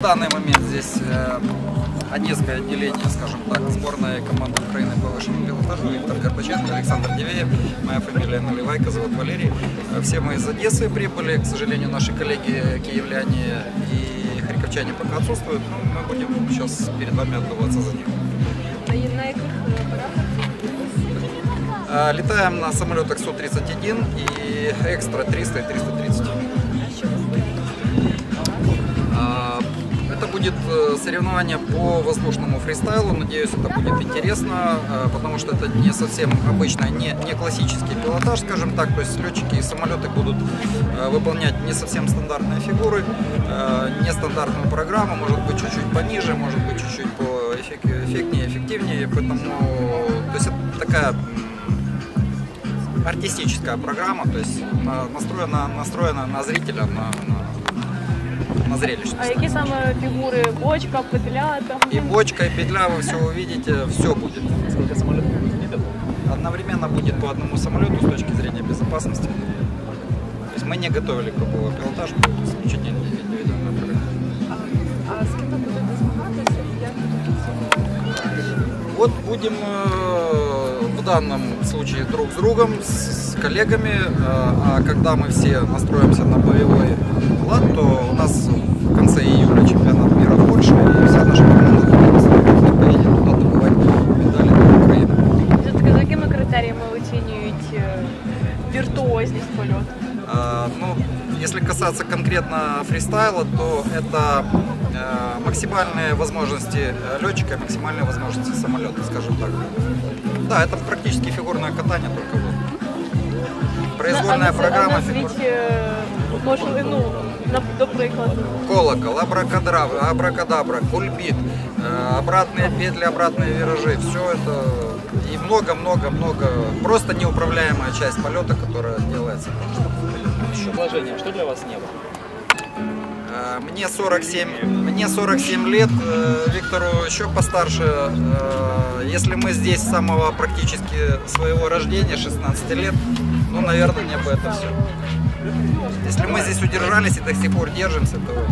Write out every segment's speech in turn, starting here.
В данный момент здесь э, Одесское отделение, скажем так, сборной команды Украины по высшему пилотажу. Виктор Горбаченко, Александр Дивеев, моя фамилия Наливайко, зовут Валерий. Э, Все мы из Одессы прибыли, к сожалению, наши коллеги киевляне и харьковчане пока отсутствуют, но мы будем сейчас перед вами отдуваться за них. Е, апаратах? Э, Летаем на самолетах Су-31 и Экстра 300 и 330. Будет э, соревнование по воздушному фристайлу. Надеюсь, это будет интересно, э, потому что это не совсем обычный, не, не классический пилотаж, скажем так. То есть летчики и самолеты будут э, выполнять не совсем стандартные фигуры, нестандартную программу, может быть чуть-чуть пониже, может быть чуть-чуть по эффек- эффектнее, эффективнее. Поэтому, то есть это такая артистическая программа, то есть на- настроена, настроена на зрителя, на, на, на зрелищность. А які саме фігури? Бочка, петля там? И бочка, и петля, вы все увидите, все будет. Сколько самолетов будет? Одновременно будет по одному самолету с точки зрения безопасности. То есть мы не готовили групповой пилотаж, будет исключительно индивидуальная программа. А з ким ви будете змагатися і як будуть Вот будем э, в данном случае друг с другом, с, с коллегами, э, а когда мы все настроимся на боевой лад, то у нас в конце июля чемпионат мира в Польше, и вся наша команда туда поедет туда добывать медали для Украины. Все-таки за якими критеріями оцінюють е, віртуозність польоту? А, Ну, если касаться конкретно фристайла, то это э, максимальные возможности э, летчика, и максимальные возможности самолета, скажем так. Да, это практически фигурное катание, только вот. Произвольная А назвіть- программа а фигур. назвіть, е, можливо, ну, на- до прикладу. Колокол, абракадабра, абракадабра, кульбит, э, обратные петли, обратные виражи, все это и много-много-много, просто неуправляемая часть полета, которая делается. Предложение. Что для вас небо? Э, Мне 47, мне 47 лет, э, Виктору еще постарше. Если мы здесь с самого практически своего рождения, 16 лет, ну, наверное, небо это все. Если мы здесь удержались и до сих пор держимся, то,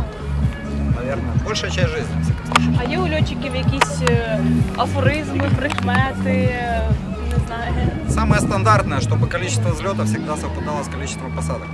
наверное, большая часть жизни. во всяком случае. А є у льотчиків якісь е, афоризми, прикмети, е, не знаю. Самое стандартное, чтобы количество взлетов всегда совпадало с количеством посадок.